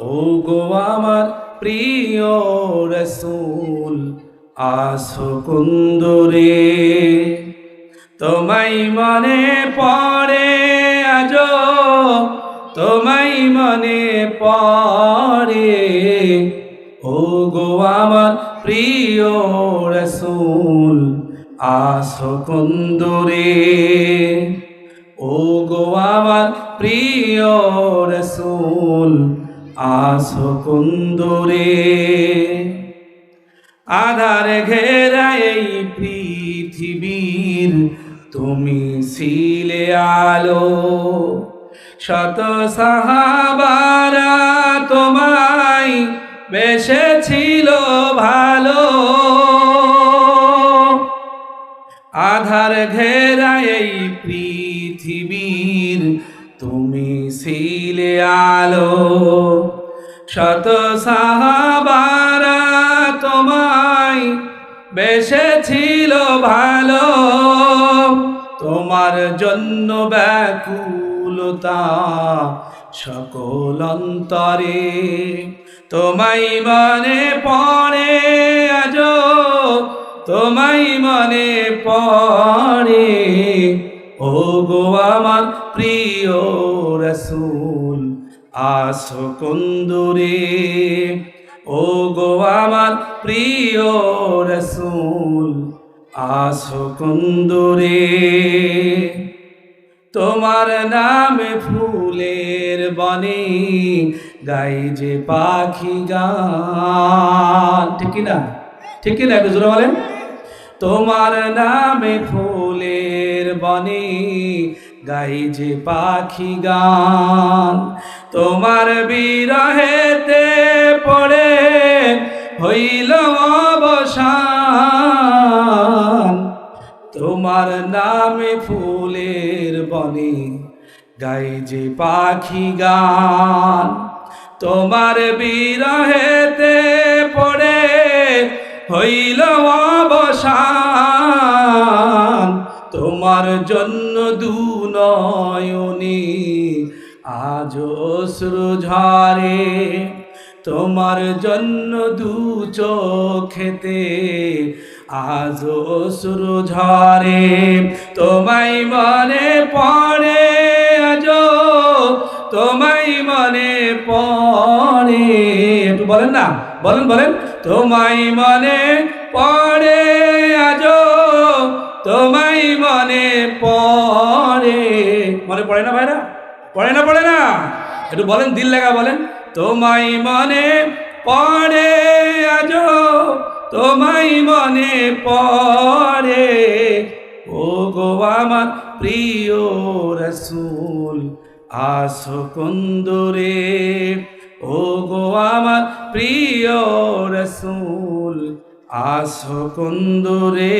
ও গো আমার প্রিয় রসুল, আসো কুন্দরে। তোমায় মনে পড়ে আজ, তোমায় মনে পড়ে। ও গো আমার প্রিয় রসুল, আসো কুন্দরে। ও গো আমার প্রিয় রসুল আসো কুন্দরে আধার ঘেরা এই পৃথিবীর, তুমি ছিলে আলো, শত সাহাবারা তোমায় বেসেছিল ভালো। আধার ঘেরা এই পৃথিবীর তুমি ছিলে আলো, শত সাহাবারা তোমায় বেসেছিল ভালো। তোমার জন্য ব্যাকুলতা সকল অন্তরে, তোমায় মনে পড়ে আজ তোমায় মনে রসুল, আসো কুন্দুরে। ও গো আমার প্রিয় রসুল, আসো কুন্দুরে। তোমার নামে ফুলের বনে গাই যে পাখি গান। ঠিক না ঠিক না একটু জোরে বলেন? তোমার নামে ফুলের বনে গাই যে পাখি গান, তোমার বিরহেতে পড়ে হইল অবসান। তোমার নামে ফুলের বনে গাই যে পাখি গান, তোমার বিরহেতে পড়ে হইল অবসান। তোমার জন্য নয়নে আজ অশ্রু ঝরে। তোমার জন্য দু চোখেতে আজ অশ্রু ঝরে। তোমায় মনে পড়ে আজ তোমায় মনে পড়ে। একটু বলেন না, বলেন বলেন। তোমায় মনে পড়ে আজ তোমায় মনে পড়ে। মনে পড়ে না ভাইরা? পড়ে না পড়ে না? একটু বলেন, দিল লাগা বলেন। তোমাই মনে পড়ে আজ তোমাই মনে পড়ে। ও গো আমার প্রিয় রসুল, আসো কুন্দরে। ও গো আমার প্রিয় রসুল, আসো কুন্দরে।